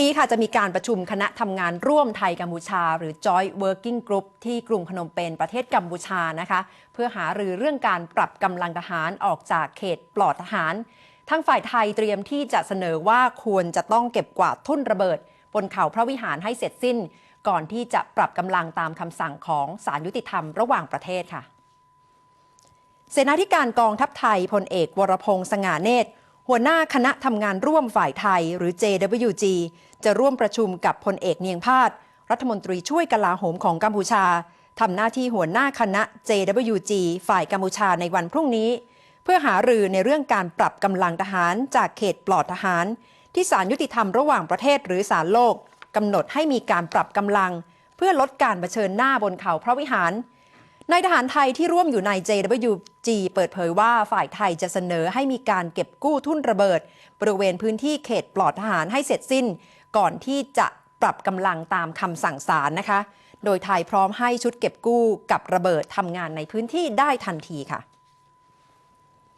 นี้ค่ะจะมีการประชุมคณะทำงานร่วมไทยกัมพูชา หรือ Joint Working Group ที่กรุงพนมเปญประเทศกัมพูชานะคะ เพื่อหารือเรื่องการปรับกำลังทหารออกจากเขตปลอดทหารทั้งฝ่ายไทยเตรียมที่จะเสนอว่าควรจะต้องเก็บกวาดทุ่นระเบิด บนเขาพระวิหารให้เสร็จสิ้น ก่อนที่จะปรับกำลังตามคำสั่งของศาลยุติธรรมระหว่างประเทศค่ะ เสนาธิการกองทัพไทยพลเอก วรพงษ์สง่าเนตร หัวหน้าคณะทำงานร่วมฝ่ายไทยหรือ JWG จะร่วมประชุมกับพลเอกเนียงพาดรัฐมนตรีช่วยกลาโหมของกัมพูชาทำหน้าที่หัวหน้าคณะ JWG ฝ่ายกัมพูชาในวันพรุ่งนี้ เพื่อหารือในเรื่องการปรับกำลังทหารจากเขตปลอดทหาร ที่ศาลยุติธรรมระหว่างประเทศหรือศาลโลกกำหนดให้มีการปรับกำลัง เพื่อลดการเผชิญหน้าบนเขาพระวิหาร นายทหารไทยที่ร่วมอยู่ใน JWG เปิดเผยว่าฝ่ายไทยจะเสนอให้มีการเก็บกู้ทุ่นระเบิด บริเวณพื้นที่เขตปลอดทหารให้เสร็จสิ้น ก่อนที่จะปรับกำลังตามคำสั่งศาลนะคะ โดยไทยพร้อมให้ชุดเก็บกู้กับระเบิดทำงานในพื้นที่ได้ทันทีค่ะ